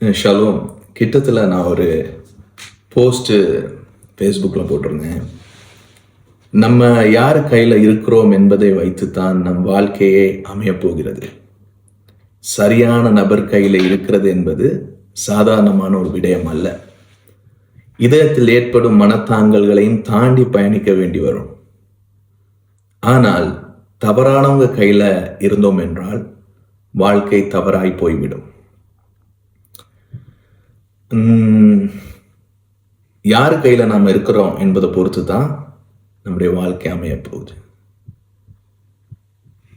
Shalom கிட்டத்தில் நான் ஒரு போஸ்ட்டு ஃபேஸ்புக்கில் போட்டிருந்தேன். நம்ம யார் கையில் இருக்கிறோம் என்பதை வைத்துத்தான் நம் வாழ்க்கையே அமையப்போகிறது. சரியான நபர் கையில் இருக்கிறது என்பது சாதாரணமான ஒரு விடயம் அல்ல. இதயத்தில் ஏற்படும் மனத்தாங்கல்களையும் தாண்டி பயணிக்க வேண்டி வரும். ஆனால் தவறானவங்க கையில் இருந்தோம் என்றால் வாழ்க்கை தவறாய் போய்விடும். யார் கையில் நாம் இருக்கிறோம் என்பதை பொறுத்து தான் நம்முடைய வாழ்க்கை அமைய போகுது.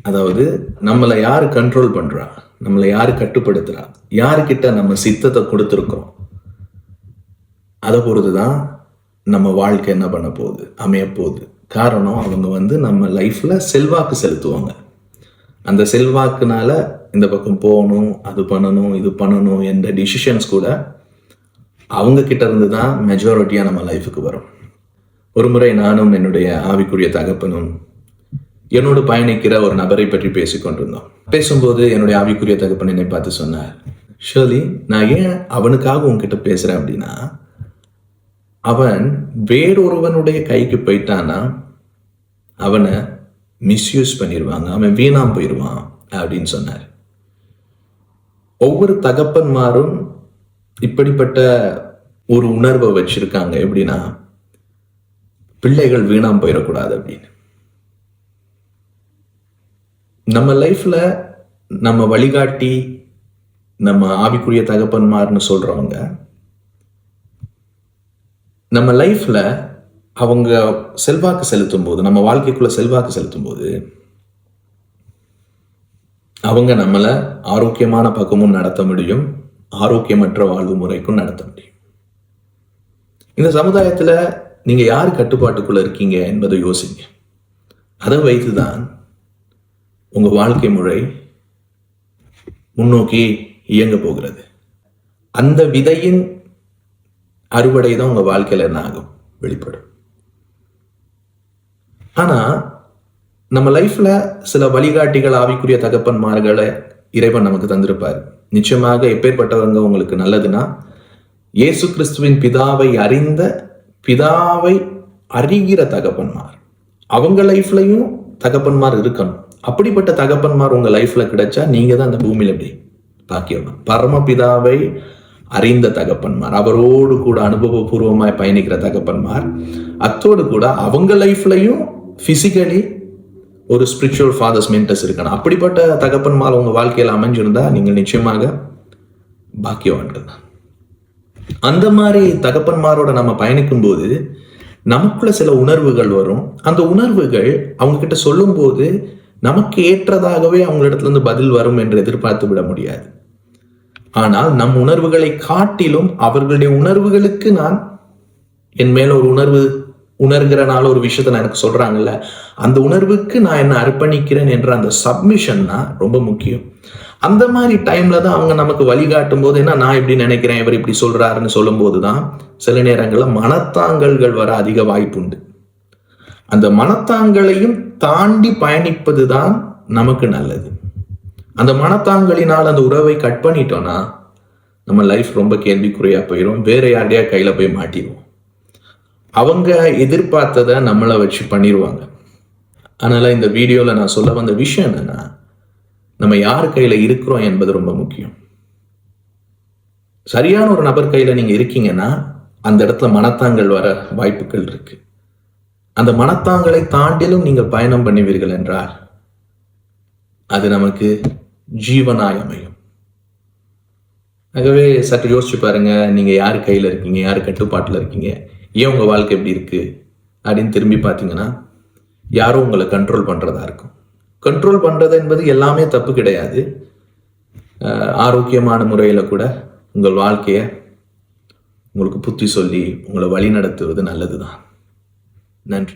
அதாவது நம்மளை யார் கண்ட்ரோல் பண்றா? நம்மளை யார் கட்டுப்படுத்துறா? யார்கிட்ட நம்ம சித்தத்தை கொடுத்துருக்கோம் அதை பொறுத்து தான் நம்ம வாழ்க்கை என்ன பண்ண போகுது? அமைய போகுது. காரணம் அவங்க வந்து நம்ம லைஃப்ல செல்வாக்கு செலுத்துவாங்க. அந்த செல்வாக்குனால இந்த பக்கம் போகணும் அது பண்ணணும் இது பண்ணணும் என்ற டிசிஷன்ஸ் கூட அவங்க கிட்ட இருந்து தான் மெஜாரிட்டியாக நம்ம லைஃபுக்கு வரும். ஒரு முறை நானும் என்னுடைய ஆவிக்குரிய தகப்பனும் என்னோடு பயணிக்கிற ஒரு நபரை பற்றி பேசிக்கொண்டிருந்தோம். பேசும்போது என்னுடைய ஆவிக்குரிய தகப்பன் என்னை பார்த்து சொன்னார் ஷர்லி நான் ஏன் அவனுக்காக உன்கிட்ட பேசுகிறேன் அப்படின்னா அவன் வேறொருவனுடைய கைக்கு போயிட்டானா அவனை மிஸ்யூஸ் பண்ணிடுவாங்க அவன் வீணாம் போயிடுவான் அப்படின்னு சொன்னார். ஒவ்வொரு தகப்பன்மாரும் இப்படிப்பட்ட ஒரு உணர்வை வச்சிருக்காங்க. எப்படின்னா பிள்ளைகள் வீணாம் போயிடக்கூடாது அப்படின்னு. நம்ம லைஃப்ல நம்ம வழிகாட்டி நம்ம ஆவிக்குரிய தகப்பன்மார்னு சொல்றவங்க நம்ம லைஃப்ல அவங்க செல்வாக்கு செலுத்தும் போது நம்ம வாழ்க்கைக்குள்ள செல்வாக்கு செலுத்தும் போது அவங்க நம்மளை ஆரோக்கியமான பக்கமும் நடத்த முடியும். ஆரோக்கியமற்ற வாழ்வு முறைக்கும் நடத்த முடியும். இந்த சமுதாயத்துல நீங்க யார் கட்டுப்பாட்டுக்குள்ள இருக்கீங்க என்பதை யோசிங்க. அதை வைத்துதான் உங்க வாழ்க்கை முறை முன்னோக்கி இயங்க போகிறது. அந்த விதையின் அறுவடை தான் உங்க வாழ்க்கையில என்ன ஆகும்? வெளிப்படும். ஆனா நம்ம லைஃப்ல சில வழிகாட்டிகள் ஆவிக்குரிய தகப்பன்மார்களை இறைவன் நமக்கு தந்திருப்பார். நிச்சயமாக எப்பேற்பட்டவங்க உங்களுக்கு நல்லதுன்னா இயேசு கிறிஸ்துவின் பிதாவை அறிந்த பிதாவை அறிகிற தகப்பன்மார். அவங்க லைஃப்லையும் தகப்பன்மார் இருக்கணும். அப்படிப்பட்ட தகப்பன்மார் உங்க லைஃப்ல கிடைச்சா நீங்க தான் அந்த பூமியில எப்படி பாக்கியவான். பரமபிதாவை அறிந்த தகப்பன்மார் அவரோடு கூட அனுபவபூர்வமாய் பயணிக்கிற தகப்பன்மார் அத்தோடு கூட அவங்க லைஃப்லையும் பிசிக்கலி ஒரு ஸ்பிரிச்சுவல் ஃபாதர்ஸ் மென்டர்ஸ் இருக்கணும். அப்படிப்பட்ட தகப்பன்மார் உங்கள் வாழ்க்கையில் அமைஞ்சிருந்தா நீங்கள் நிச்சயமாக பாக்கியவான்கள். தான் அந்த மாதிரி தகப்பன்மாரோட நம்ம பயணிக்கும் போது நமக்குள்ள சில உணர்வுகள் வரும். அந்த உணர்வுகள் அவங்க கிட்ட சொல்லும்போது நமக்கு ஏற்றதாகவே அவங்களிடத்துல இருந்து பதில் வரும் என்று எதிர்பார்த்து விட முடியாது. ஆனால் நம் உணர்வுகளை காட்டிலும் அவர்களுடைய உணர்வுகளுக்கு நான் என் மேல ஒரு உணர்வு உணர்கிறனால ஒரு விஷயத்த நான் எனக்கு சொல்றாங்கல்ல அந்த உணர்வுக்கு நான் என்ன அர்ப்பணிக்கிறேன் என்ற அந்த சப்மிஷன் தான் ரொம்ப முக்கியம். அந்த மாதிரி டைம்ல தான் அவங்க நமக்கு வழிகாட்டும் போது என்ன நான் இப்படி நினைக்கிறேன்? இவர் இப்படி சொல்றாருன்னு சொல்லும்போது தான் சில நேரங்களில் மனத்தாங்கல்கள் வர அதிக வாய்ப்பு உண்டு. அந்த மனத்தாங்களையும் தாண்டி பயணிப்பது தான் நமக்கு நல்லது. அந்த மனத்தாங்களினால் அந்த உறவை கட் பண்ணிட்டோம்னா நம்ம லைஃப் ரொம்ப கேள்விக்குறையா போயிடும் வேற யாருடையா கையில போய் மாட்டிடுவோம் அவங்க எதிர்பார்த்ததை நம்மளை வச்சு பண்ணிடுவாங்க அதனால இந்த வீடியோல நான் சொல்ல வந்த விஷயம் என்னன்னா நம்ம யார் கையில இருக்கிறோம் என்பது ரொம்ப முக்கியம். சரியான ஒரு நபர் கையில நீங்க இருக்கீங்கன்னா அந்த இடத்துல மனத்தாங்கள் வர வாய்ப்புகள் இருக்கு. அந்த மனத்தாங்களை தாண்டிலும் நீங்கள் பயணம் பண்ணுவீர்கள் என்றால் அது நமக்கு ஜீவனாய் அமையும். ஆகவே சற்று யோசிச்சு பாருங்க நீங்க யார் கையில இருக்கீங்க யார் கட்டுப்பாட்டில் இருக்கீங்க ஏன் உங்கள் வாழ்க்கை எப்படி இருக்குது அப்படின்னு திரும்பி பார்த்தீங்கன்னா யாரும் உங்களை கண்ட்ரோல் பண்ணுறதா இருக்கும். கண்ட்ரோல் பண்ணுறது என்பது எல்லாமே தப்பு கிடையாது. ஆரோக்கியமான முறையில் கூட உங்கள் வாழ்க்கையை உங்களுக்கு புத்தி சொல்லி உங்களை வழி நடத்துவது நல்லது தான் நன்றி.